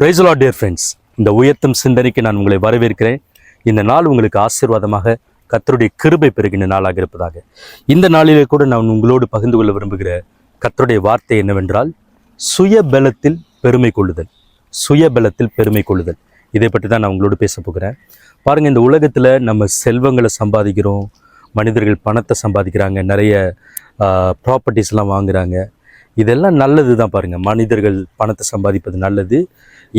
பிரைஸ்லா dear friends இந்த உயர்த்தும் சிந்தனைக்கு நான் உங்களை வரவேற்கிறேன். இந்த நாள் உங்களுக்கு ஆசீர்வாதமாக கத்தருடைய கிருபை பெறுகின்ற நாளாக இருப்பதாக. இந்த நாளிலே கூட நான் உங்களோடு பகிர்ந்து கொள்ள விரும்புகிற கத்தருடைய வார்த்தை என்னவென்றால் சுய பலத்தில் பெருமை கொள்ளுதல். சுய பலத்தில் பெருமை கொள்ளுதல். இதை பற்றி தான் நான் உங்களோடு பேச போகிறேன். பாருங்கள் இந்த உலகத்தில் நம்ம செல்வங்களை சம்பாதிக்கிறோம் மனிதர்கள் பணத்தை சம்பாதிக்கிறாங்க நிறைய ப்ராப்பர்ட்டிஸ்லாம் வாங்குகிறாங்க இதெல்லாம் நல்லது தான் பாருங்கள் மனிதர்கள் பணத்தை சம்பாதிப்பது நல்லது.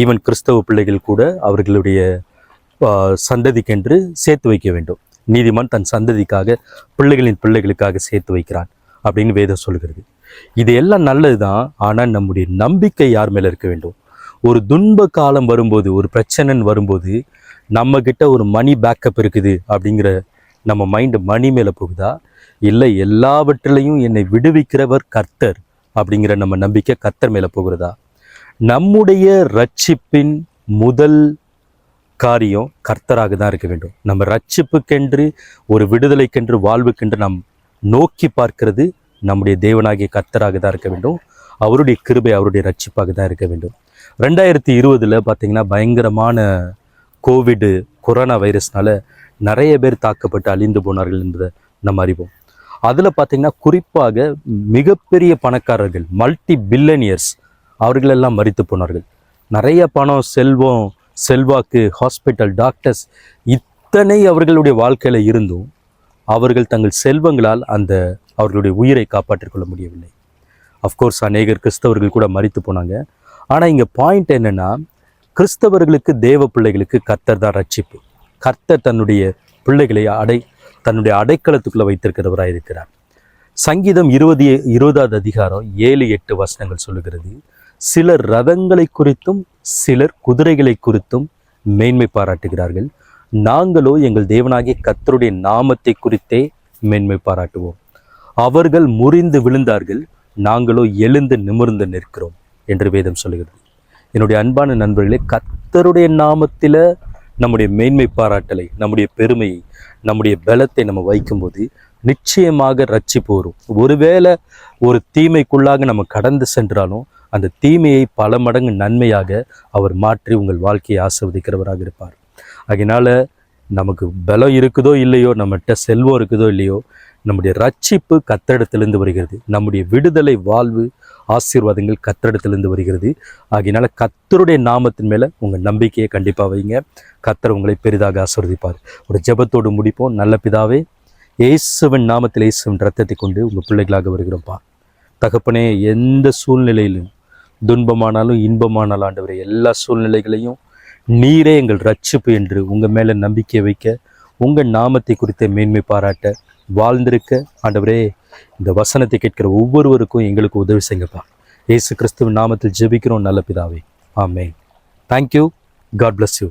ஈவன் கிறிஸ்தவ பிள்ளைகள் கூட அவர்களுடைய சந்ததிக்கென்று சேர்த்து வைக்க வேண்டும். நீதிமான் தன் சந்ததிக்காக பிள்ளைகளின் பிள்ளைகளுக்காக சேர்த்து வைக்கிறான் அப்படின்னு வேதம் சொல்கிறது. இது எல்லாம் நல்லது தான் ஆனால் நம்முடைய நம்பிக்கை யார் மேலே இருக்க வேண்டும்? ஒரு துன்ப காலம் வரும்போது ஒரு பிரச்சனைன்னு வரும்போது நம்மக்கிட்ட ஒரு மணி பேக்கப் இருக்குது அப்படிங்கிற நம்ம மைண்டு மணி மேலே போகுதா? இல்லை எல்லாவற்றிலையும் என்னை விடுவிக்கிறவர் கர்த்தர். அப்படிங்கிற நம்ம நம்பிக்கை கத்தர் மேலே போகிறதா? நம்முடைய ரட்சிப்பின் முதல் காரியம் கர்த்தராக தான் இருக்க வேண்டும். நம்ம ரட்சிப்புக்கென்று ஒரு விடுதலைக்கென்று வாழ்வுக்கென்று நாம் நோக்கி பார்க்கிறது நம்முடைய தேவனாகிய கர்த்தராக தான் இருக்க வேண்டும். அவருடைய கிருபை அவருடைய ரட்சிப்பாக தான் இருக்க வேண்டும். ரெண்டாயிரத்தி இருபதில் பார்த்தீங்கன்னா பயங்கரமான கோவிடு கொரோனா வைரஸ்னால நிறைய பேர் தாக்கப்பட்டு அழிந்து போனார்கள் என்பதை நம்ம அறிவோம். அதில் பார்த்தீங்கன்னா குறிப்பாக மிகப்பெரிய பணக்காரர்கள் மல்டி பில்லனியர்ஸ் அவர்களெல்லாம் மறித்து போனார்கள். நிறைய பணம் செல்வம் செல்வாக்கு ஹாஸ்பிட்டல் டாக்டர்ஸ் இத்தனை அவர்களுடைய வாழ்க்கையில் இருந்தும் அவர்கள் தங்கள் செல்வங்களால் அந்த அவர்களுடைய உயிரை காப்பாற்றிக் கொள்ள முடியவில்லை. அஃப்கோர்ஸ் அநேகர் கிறிஸ்தவர்கள் கூட மறித்து போனாங்க. ஆனால் இங்கே பாயிண்ட் என்னென்னா கிறிஸ்தவர்களுக்கு தேவ பிள்ளைகளுக்கு கர்த்தர் தான் ரட்சிப்பு. கர்த்தர் தன்னுடைய பிள்ளைகளை அடை தன்னுடைய அடைக்கலத்துக்குள்ளே வைத்திருக்கிறவராக இருக்கிறார். சங்கீதம் இருபது இருபதாவது அதிகாரம் ஏழு எட்டு வசனங்கள் சொல்லுகிறது சிலர் ரதங்களை குறித்தும் சிலர் குதிரைகளை குறித்தும் மேன்மை பாராட்டுகிறார்கள். நாங்களோ எங்கள் தேவனாகிய கத்தருடைய நாமத்தை குறித்தே மேன்மை பாராட்டுவோம். அவர்கள் முறிந்து விழுந்தார்கள் நாங்களோ எழுந்து நிமிர்ந்து நிற்கிறோம் என்று வேதம் சொல்லுகிறது. என்னுடைய அன்பான நண்பர்களே கத்தருடைய நாமத்தில் நம்முடைய மேன்மை பாராட்டலை நம்முடைய பெருமையை நம்முடைய பலத்தை நம்ம வைக்கும்போது நிச்சயமாக ரட்சிப்பு வரும். ஒருவேளை ஒரு தீமைக்குள்ளாக நம்ம கடந்து சென்றாலும் அந்த தீமையை பல மடங்கு நன்மையாக அவர் மாற்றி உங்கள் வாழ்க்கையை ஆசிர்வதிக்கிறவராக இருப்பார். அதனால் நமக்கு பலம் இருக்குதோ இல்லையோ நம்மகிட்ட செல்வம் இருக்குதோ இல்லையோ நம்முடைய ரட்சிப்பு கத்தடத்திலிருந்து வருகிறது. நம்முடைய விடுதலை வாழ்வு ஆசீர்வாதங்கள் கத்தரிடத்திலிருந்து வருகிறது. ஆகையினால கத்தருடைய நாமத்தின் மேலே உங்கள் நம்பிக்கையை கண்டிப்பாக வைங்க. கத்தர் உங்களை பெரிதாக ஆசீர்வதிப்பார். ஒரு ஜெபத்தோடு முடிப்போம். நல்ல பிதாவே இயேசுவின் நாமத்தில் இயேசுவின் ரத்தத்தை கொண்டு உங்கள் பிள்ளைகளாக வருகிறோம்ப்பா. தகப்பனே எந்த சூழ்நிலையிலும் துன்பமானாலும் இன்பமானாலும் ஆண்டவரே எல்லா சூழ்நிலைகளையும் நீரே எங்கள் ரட்சிப்பு என்று உங்கள் மேலே நம்பிக்கை வைக்க உங்கள் நாமத்தை குறித்த மேன்மை பாராட்ட வாழ்ந்திருக்க ஆண்டவரே இந்த வசனத்தை கேட்கிற ஒவ்வொருவருக்கும் எங்களுக்கு உதவி செய்யுங்கப்பா. இயேசு கிறிஸ்துவின் நாமத்தில் ஜெபிக்கிறோம் நல்ல பிதாவே. ஆமென். Thank you God bless you